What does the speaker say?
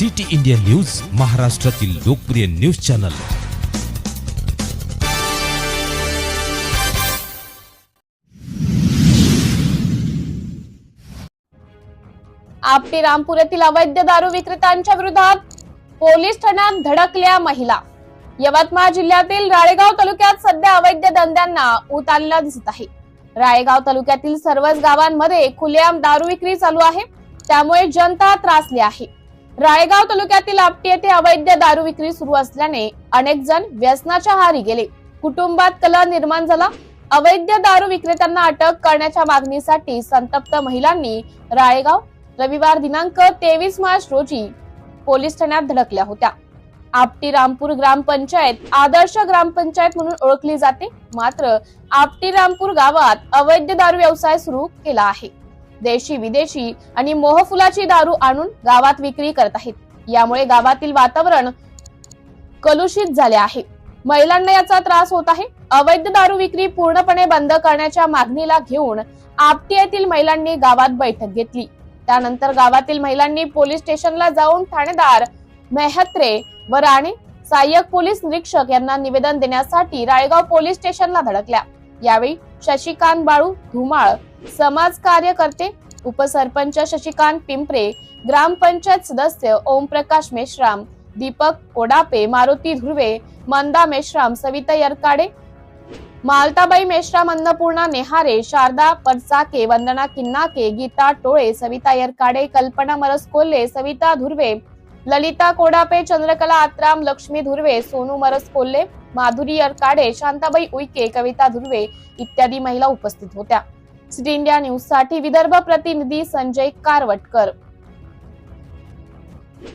City India news महाराष्ट्रातील लोकप्रिय news channel. आपटी रामपूर येथील अवैध दारू विक्रेत्यांच्या विरोधात पोलीस ठाण्यात धडकल्या महिला. यवतमाळ जिल्ह्यातील राळेगाव तालुक्यात सध्या अवैध धंद्यांना ऊत दिसत आहे. राळेगाव तालुक्यातील सर्वच गावांमध्ये खुलेआम दारू विक्री चालू आहे. त्यामुळे जनता त्रासली आहे. राळेगाव तालुक्यातील आपटी येथे अवैध दारू विक्री सुरू असल्याने अनेक जण व्यसनाच्या हारी गेले. कुटुंबात कला निर्माण झाला. अवैध दारू विक्रेत्यांना अटक करण्याच्या मागणीसाठी संतप्त महिलांनी राळेगाव रविवार दिनांक तेवीस मार्च रोजी पोलीस ठाण्यात धडकल्या होत्या. आपटी रामपूर ग्रामपंचायत आदर्श ग्रामपंचायत म्हणून ओळखली जाते. मात्र आपटी रामपूर गावात अवैध दारू व्यवसाय सुरू केला आहे. देशी विदेशी आणि मोहफुलाची दारू आणून गावात विक्री करत आहेत. यामुळे गावातील वातावरण कलुषित झाले आहे. महिलांना याचा त्रास होत आहे. अवैध दारू विक्री पूर्णपणे बंद करण्याच्या मागणीला घेऊन आपटी येथील महिलांनी गावात बैठक घेतली. त्यानंतर गावातील महिलांनी पोलीस स्टेशनला जाऊन ठाणेदार मेहत्रे व राणे सहाय्यक पोलीस निरीक्षक यांना निवेदन देण्यासाठी राळेगाव पोलीस स्टेशनला धडकल्या. यावेळी शशिकांत बाळू धुमाळ समाज कार्यकर्ते उपसरपंच शशिकांत पिंपरे ग्रामपंचायत सदस्य ओमप्रकाश मेश्राम दीपक कोडापे मारुती धुर्वे मंदा मेश्राम सविता यरकाडे मालताबाई मेश्राम अन्नपूर्णा नेहारे शारदा परचाके वंदना किन्नाके गीता टोळे सविता यरकाडे कल्पना मरस कोल्हे सविता धुर्वे ललिता कोडापे चंद्रकला आत्राम लक्ष्मी धुर्वे सोनू मरस कोल्हे माधुरी अरकाडे शांताबाई उईके कविता धुर्वे इत्यादी महिला उपस्थित होत्या. सिटी इंडिया न्यूजसाठी विदर्भ प्रतिनिधी संजय कारवटकर.